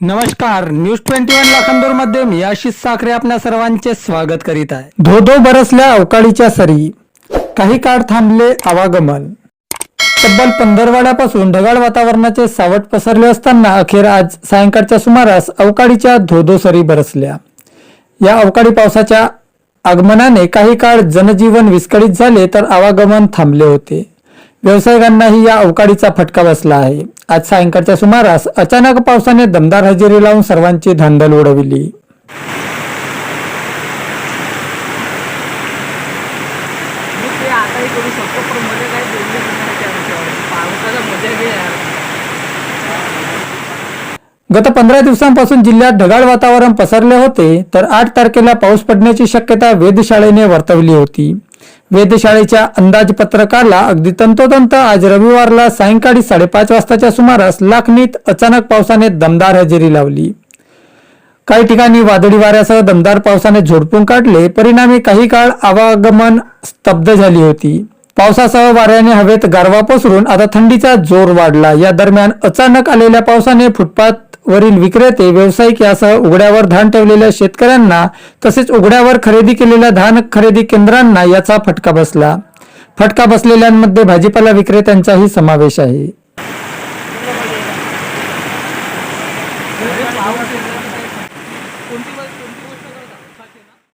नमस्कार news twenty one लाखांदूरमध्ये मी आशिष साखरे आपल्या सर्वांचे स्वागत करीत आहे. धो धो बरसल्या अवकाळीच्या सरी काही काळ थांबले आवागमन. तब्बल पंधरवाड्यापासून ढगाळ वातावरणाचे सावट पसरले असताना अखेर आज सायंकाळच्या सुमारास अवकाळीच्या धोधो सरी बरसल्या. या अवकाळी पावसाच्या आगमनाने काही काळ जनजीवन विस्कळीत झाले तर आवागमन थांबले होते. व्यावसायिकांनाही या अवकाळीचा फटका बसला आहे. आज सायंकाळच्या सुमारास अचानक पावसाने दमदार हजेरी लावून सर्वांची धांदल उडविली. गत पंधरा दिवसांपासून जिल्ह्यात ढगाळ वातावरण पसरले होते तर आठ तारखेला पाऊस पडण्याची शक्यता वेधशाळेने वर्तवली होती. वेधशाळेच्या अंदाजपत्रकाला अगदी तंतोतंत आज रविवारला सायंकाळी साडेपाच वाजताच्या सुमारास लाखनीत अचानक पावसाने दमदार हजेरी लावली. काही ठिकाणी वादळी वाऱ्यासह दमदार पावसाने झोडपून काढले. परिणामी काही काळ आवागमन स्तब्ध झाली होती. पावसासह वाऱ्याने हवेत गारवा पसरून आता थंडीचा जोर वाढला. या दरम्यान अचानक आलेल्या पावसाने फुटपाथ वरील विक्रेते व्यावसायिक यासह उघड्यावर धान ठेवलेल्या शेतकऱ्यांना तसेच उघड्यावर खरेदी केलेल्या धान खरेदी केंद्रांना याचा फटका बसला. फटका बसलेल्यांमध्ये भाजीपाला विक्रेत्यांचाही समावेश आहे. कोणती